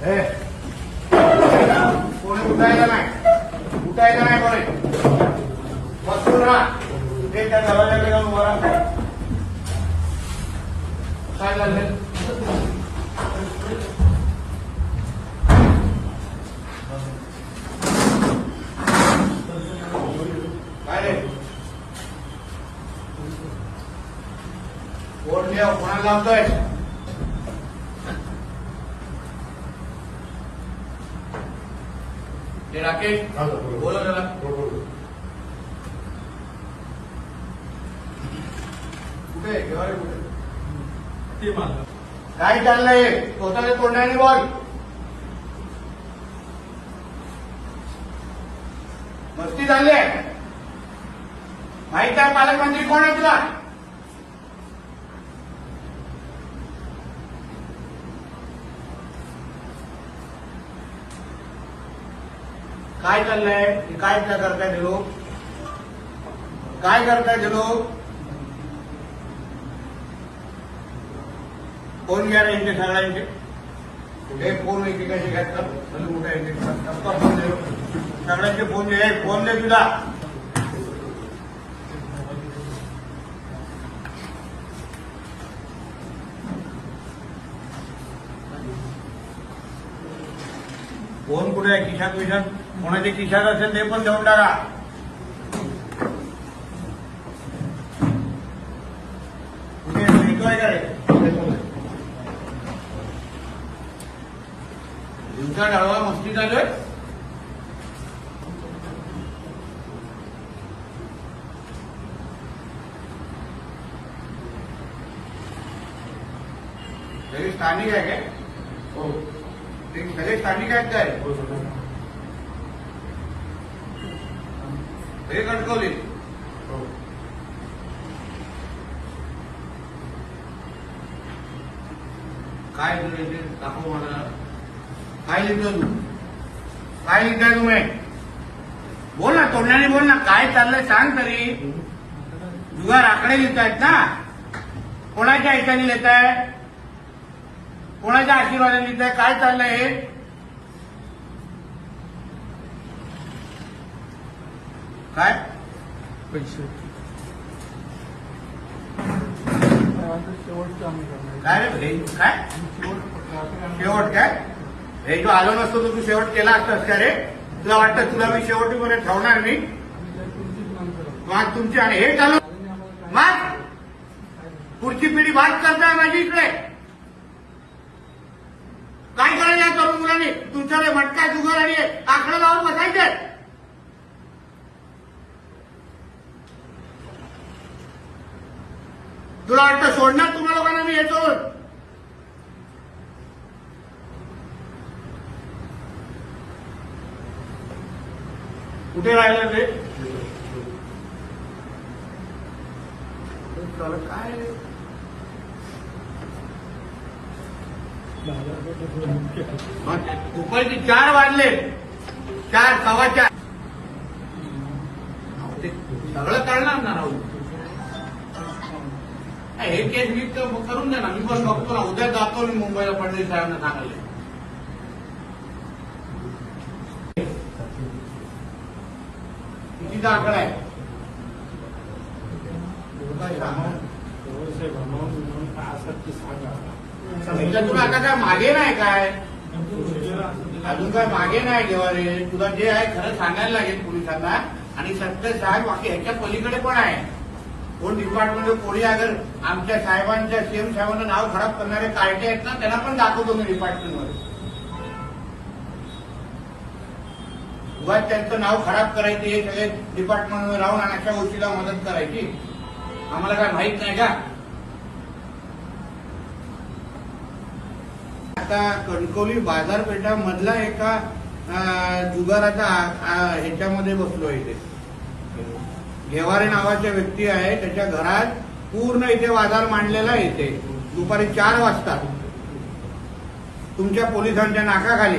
ए, कोणी उठायला नाही? उठायला नाही कोणी? बसून राहा. ते त्या दरवाजाकडे जाऊन उभा राहा काय झालं काय रे कोण लिहा कोणाला लावतोय ते राकेश बोला त्याला कुठे आहे? घेवा ते मला काय चाललंय स्वतःच्या तोंडाने बोल. मस्ती झाली आहे. माहीत आहे पालकमंत्री कोण आहे तुला? काय चाललंय? काय काय करताय ते लोक? काय करताय ते लोक? फोन घ्या रे यांचे सगळ्यांचे हे फोन एकेकाचे घ्यायचं चल मोठा एकेका फोन दे. सगळ्यांचे फोन दे. फोन दे तुला. फोन कुठे आहे? खिशात विशात? कोणाच्या खिशात असेल ते पण देऊन टाका. कुठे भेटतोय का रे? दिवसा डाळवा चालू आहे? सगळे स्थानिक आहे काय? हो. ते सगळे स्थानिक आहेत काय? हे कणकवली. काय तुझं इथे दाखव मला. काय लिहितो तू काय लिहिताय तुम्ही. बोल ना तोंडाने बोल ना काय चाललंय सांग तरी. जुगार आकडे लिहित आहेत ना. कोणाच्या हिताने लिहित आहे कोणाच्या आशीर्वादाने लिहित आहे काय चाललंय हे? काय? पैसे काय रे? हे काय? शेवट काय? हे जो आलो नसतो तर तू शेवट केला असतास का रे तुला वाटतं तुला मी शेवटीपर्यंत ठेवणार मी मग तुमची आणि हे चालू. मग पुढची पिढी भाग करताय माझी इकडे. काय करायचं या तरुण मुलांनी? तुमच्याकडे मटका जुगार आणि आकडे लावून बसायचे. तुला वाटतं सोडणार तुम्हा लोकांना मी येतो कुठे राहिलं ते? काय? दुपारचे चार वाजले. चार सव्वा चार. सगळं करणार ना राहू. हे केस मी तर करून द्या ना. मी पण बघतो ना. उद्या जातो मी मुंबईला फडणवीस साहेबांना सांगायला. कितीचा आकडा आहे? आता काय मागे नाही काय? अजून काय मागे नाही घेवा रे तुला जे आहे खरं सांगायला लागेल पोलिसांना. आणि सत्य साहेब बाकी ह्याच्या पलीकडे पण आहे. कोण डिपार्टमेंट कोणी अगर आमच्या साहेबांच्या सीएम साहेबांना नाव खराब करणारे कार्टे आहेत ना त्यांना पण दाखवतो मी डिपार्टमेंटमध्ये उगाच त्यांचं नाव खराब करायचं हे सगळे डिपार्टमेंटमध्ये राहून आणि अशा गोष्टीला मदत करायची? आम्हाला काय माहीत नाही का? आता कणकवली बाजारपेठामधला एका जुगाराचा ह्याच्यामध्ये बसलो इथे. घेवारे नावाच्या व्यक्ती आहे त्याच्या घरात पूर्ण इथे बाजार मांडलेला आहे इथे. दुपारी चार वाजता. तुमच्या पोलिसांच्या नाकाखाली.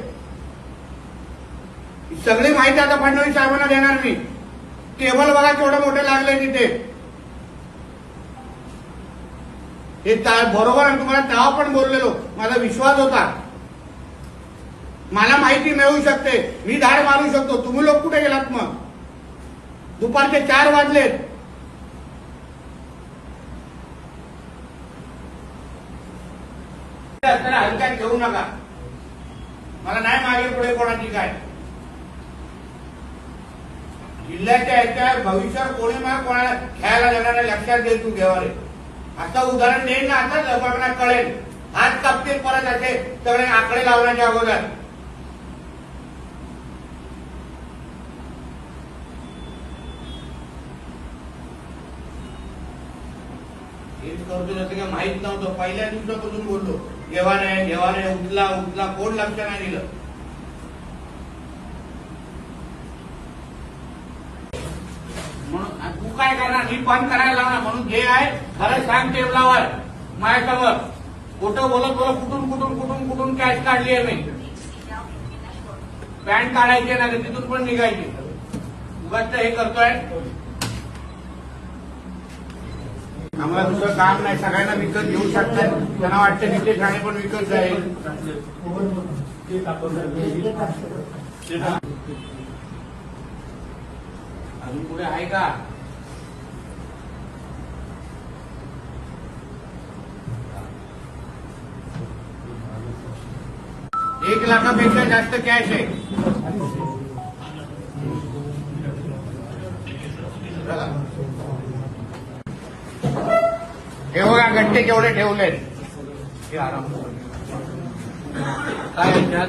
सगळी माहिती आता फडणवीस साहेबांना देणार मी. टेबल बघा केवढं मोठे लागले तिथे. हे ता- बरोबर आहे तुम्हाला तेव्हा पण बोललेलो. माझा विश्वास होता. मला माहिती मिळू शकते. मी धाड मारू शकतो. तुम्ही लोक कुठे गेलात मग? दुपारचे चार वाजलेत. त्याला हलक्यात घेऊ नका. मला नाही मागे पुढे कोणाची काय. जिल्ह्याच्या ह्याच्या भविष्यात कोणी मला कोणाला खेळायला जाणार नाही लक्षात घे तू घेवारे आता उदाहरण देईन ना आता लोकांना कळेल. हात कापतील परत असे सगळे आकडे लावण्याच्या अगोदर. हेच करतो जसं काही माहीत नव्हतं. पहिल्या दिवसापासून बोललो घेवा नाही घेवा नाही उठला उठला कोण लक्ष नाही दिलं म्हणून तू काय करणार मी पण करायला लावणार म्हणून जे आहे खरं सांग टेबलावर माझ्यासमोर. कुठं बोलत बोलत कुठून कुठून कुठून कुठून कॅश काढली आहे मी? पॅन्ट काढायची ना तिथून पण निघायची. उगाच हे करतोय. आम्हाला दुसरं काम नाही सगळ्यांना विकत घेऊ शकतात त्यांना वाटतं तिथे ठाणे पण विकत जाईल. अजून पुढे आहे का? एक लाखापेक्षा जास्त कॅश आहे. हे बघा गट्टे केवढे ठेवलेत. हे आराम काय याच्यात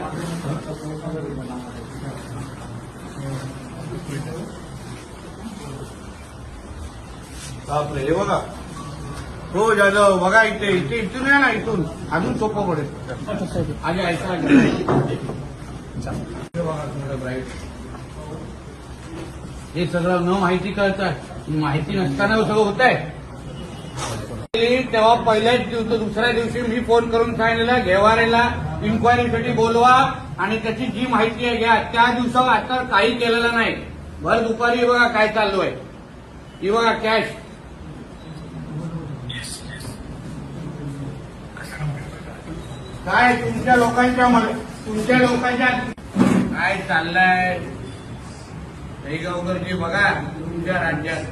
बापरे हे बघा. हो जाधव बघा इथे इथे इथून या ना इथून. अजून सोपं पडेल. आज ऐसा ब्राईट हे सगळं न माहिती कळत माहिती नसताना हे सगळं होत आहे तेव्हा पहिल्याच दिवस दुसऱ्या दिवशी मी फोन करून सांगितलेलं घेवारेला इन्क्वायरीसाठी बोलवा आणि त्याची जी माहिती आहे घ्या. त्या दिवसावर आता काही केलेलं नाही. भर दुपारी बघा काय चालू आहे ही बघा कॅश काय तुमच्या लोकांच्या तुमच्या लोकांच्या काय चाललंय? हे वगैरे बघा तुमच्या राज्यात.